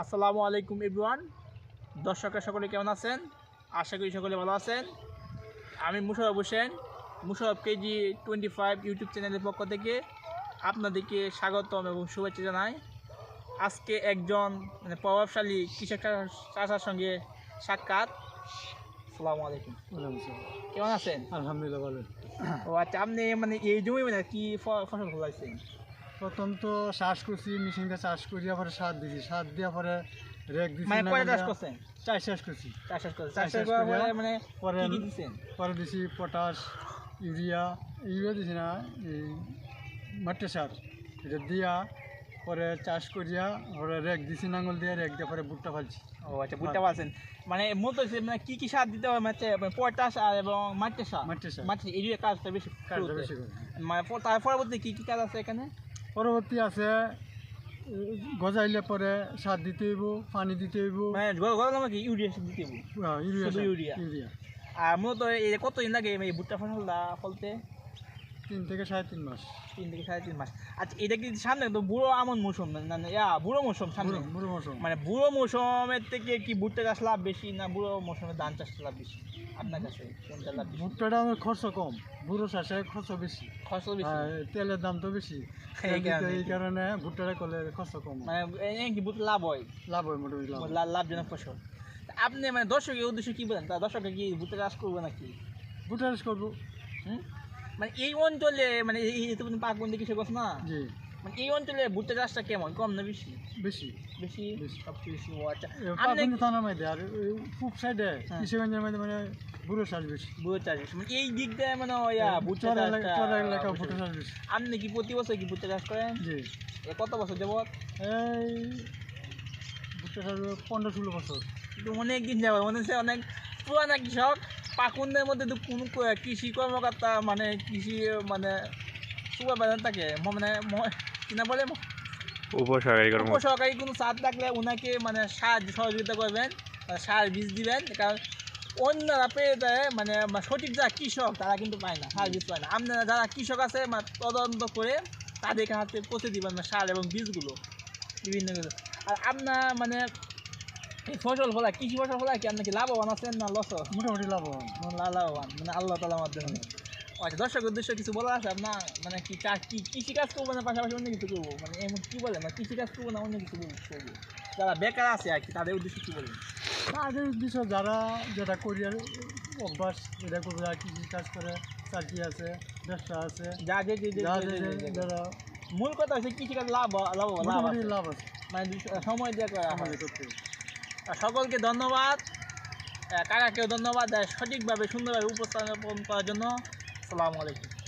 আসসালামু আলাইকুম এভরিওয়ান। দর্শকরা সকলে কেমন আছেন? আশা করি সকলে ভালো আছেন। আমি Musharaf Hossain Musharaf KG twenty five YouTube চ্যানেলের পক্ষ থেকে আপনাদেরকে স্বাগতম এবং শুভেচ্ছা জানাই। আজকে একজন মানে প্রভাবশালী কৃষক চাষার সঙ্গে সাক্ষাৎ। আসসালামু আলাইকুম। কেমন আছেন? আলহামদুলিল্লাহ ভালো। ও আচ্ছা আপনি মানে এই জমি মানে কী ফসল ফলাইছেন? প্রথম তো চাষ করছি মেশিনটা চাষ করিয়া পরে সার দিছি। সার দিয়া পরে রেক দিছি মানে না কয়টা চাষ করছেন? চাষ চাষ করছি। চাষ চাষ করছেন। চাষ চাষ পরে মানে পরে দিছেন? পরে দিছি পটাশ ইউরিয়া ইউরিয়া দিছি না এই মাটি সার। এটা দিয়া পরে চাষ করিয়া পরে রেক দিছি নাঙ্গল দিয়া রেক দিয়ে পরে ভুট্টা ফালছি। ও আচ্ছা বুঝতে পারছেন মানে মূলত মানে কি কি সার দিতে হবে মানে পটাশ আর এবং মাটি সার? মাটি সার। মাটি দুটো কাজটা বেশি কাজটা বেশি করে মানে তার পরবর্তী কি কি কাজ আছে এখানে? পরবর্তী আছে গজাইলে পরে সার দিতে হইব পানি দিতে হইব। মানে ইউরিয়া দিতে হবে ইউরিয়া ইউরিয়া। আর মূলত কতদিন লাগে এই ভুট্টা ফসলটা ফলতে? তিন থেকে সাড়ে তিন মাস। তিন থেকে সাড়ে তিন মাস। আচ্ছা এটা কি সামনে তো বুড়ো আমন মৌসুম? না না, ইয়া বুড়ো মৌসুম সামনে? বুড়ো মৌসুম। মানে বুড়ো মৌসুমের থেকে কি ভুট্টা চাষ লাভ বেশি না বুড়ো মৌসুমে ধান চাষ লাভ বেশি? আপনার কাছে কোনটা লাভ বেশি? ভুট্টাটা আমার খরচ কম বুড়ো চাষে খরচ বেশি। ফসল বেশি? তেলের দাম তো বেশি। এই কারণে। ভুট্টাটা করলে খরচ কম মানে কি ভুট্টা লাভ হয়? লাভ হয় মোটামুটি লাভ লাভজনক ফসল। আপনি মানে দর্শকের উদ্দেশ্যে কি বলেন? তা দর্শককে কি ভুট্টা চাষ করবে নাকি? ভুট্টা চাষ করব। হুম? মানে এই অঞ্চলে মানে এই তো পাকবন্দি কৃষক আছে না? জি। মানে এই অঞ্চলে ভুট্টা চাষটা কেমন? কম না বেশি? বেশি। বেশি? বেশি। সবচেয়ে বেশি ও আচ্ছা। আপনি থানার মধ্যে আর পূব সাইডে হ্যাঁ। কিশোরগঞ্জের মধ্যে মানে বুড়ো চাষ বেশি। বুড়ো চাষ বেশি। মানে এই দিক দিয়ে মানে ইয়া ভুট্টা এলাকা চাষ বেশি। আপনি কি প্রতি বছর কি ভুট্টা চাষ করেন? জি। এ কত বছর যাবত এই ভুট্টা চাষ পনেরো ষোলো বছর। কিন্তু অনেক দিন যাবত মনে হচ্ছে অনেক পুরানা কৃষক। পাকুন্দের মধ্যে কোনো কৃষি কর্মকর্তা মানে কৃষি মানে সুপারভাইজার থাকে। মানে ম- কি না বলে? উপসহকারী উপসহকারী কোনো সার থাকলে ওনাকে মানে সাহায্য সহযোগিতা করবেন সার বীজ দিবেন। কারণ অন্যরা পেয়ে দেয় মানে সঠিক যারা কৃষক তারা কিন্তু পায় না সার বীজ পায় না। আপনারা যারা কৃষক আছে তদন্ত করে তাদেরকে হাতে পৌঁছে দিবেন মানে সার এবং বীজগুলো। বিভিন্ন আর আপনার মানে ফসল ফলা কৃষি ফসল ফলা কি আপনি কি লাভবান আছেন না লস মোটামুটি লাভবান। লাভবান মানে আল্লাহ তালার মাধ্যমে আচ্ছা দর্শক উদ্দেশ্য কিছু বলা আছে আপনার? মানে কি কি কৃষিকাজ করব না পাশাপাশি অন্য কিছু করব? মানে এমন কি বলে মানে কৃষিকাজ করব না অন্য কিছু করব? যারা বেকার আছে আর কি তাদের উদ্দেশ্য কি বলবেন তাদের উদ্দেশ্য যারা যেটা করিয়ার অভ্যাস এটা করবে যারা কৃষি কাজ করে চাকরি আছে ব্যবসা আছে যা যে যারা মূল কথা হচ্ছে কৃষিকাজ লাভ লাভ লাভ আছে। লাভ আছে। মানে সময় দিয়ে করা আমাদের করতে আর সকলকে ধন্যবাদ। কাকাকেও ধন্যবাদ সঠিকভাবে সুন্দরভাবে উপস্থাপন করার জন্য। আসসালামু আলাইকুম।